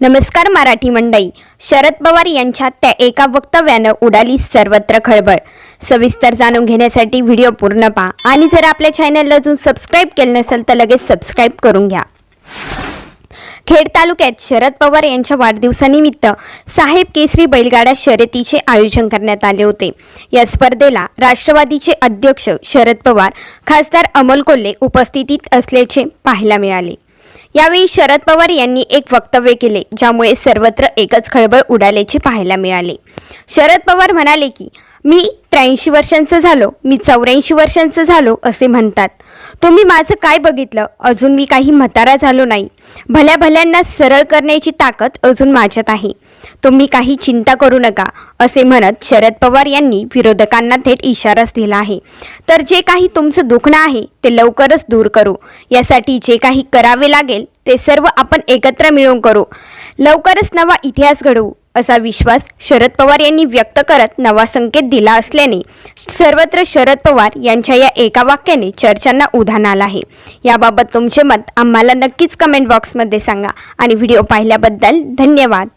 नमस्कार मराठी मंडळी. शरद पवार यांच्या त्या एका वक्तव्यानं उडाली सर्वत्र खळबळ. सविस्तर जाणून घेण्यासाठी व्हिडिओ पूर्ण पहा आणि जर आपल्या चॅनलला अजून सबस्क्राईब केलं नसेल तर लगेच सबस्क्राईब करून घ्या. खेड तालुक्यात शरद पवार यांच्या वाढदिवसानिमित्त साहेब केसरी बैलगाडा शर्यतीचे आयोजन करण्यात आले होते. या स्पर्धेला राष्ट्रवादीचे अध्यक्ष शरद पवार खासदार अमोल कोल्हे उपस्थितीत असल्याचे पाहायला मिळाले. यावेळी शरद पवार यांनी एक वक्तव्य केले ज्यामुळे सर्वत्र एकच खळबळ उडाल्याचे पाहायला मिळाले. शरद पवार म्हणाले की मी त्र्याऐंशी वर्षांचं झालो मी चौऱ्याऐंशी वर्षांचं झालो असे म्हणतात. तुम्ही माझं काय बघितलं? अजून मी काही म्हातारा झालो नाही. भल्या भल्यांना सरळ करण्याची ताकद अजून माझ्यात आहे. तुम्ही काही चिंता करू नका असे म्हणत शरद पवार यांनी विरोधकांना थेट इशाराच दिला आहे. तर जे काही तुमचं दुखणं आहे ते लवकरच दूर करू. यासाठी जे काही करावे लागेल ते सर्व आपण एकत्र मिळून करू. लवकरच नवा इतिहास घडवू असा विश्वास शरद पवार यांनी व्यक्त करत नवा संकेत दिला असल्याने सर्वत्र शरद पवार यांच्या या एका वाक्याने चर्चांना उधाण आलं आहे. याबाबत तुमचे मत आम्हाला नक्कीच कमेंट बॉक्समध्ये सांगा. आणि व्हिडिओ पाहिल्याबद्दल धन्यवाद.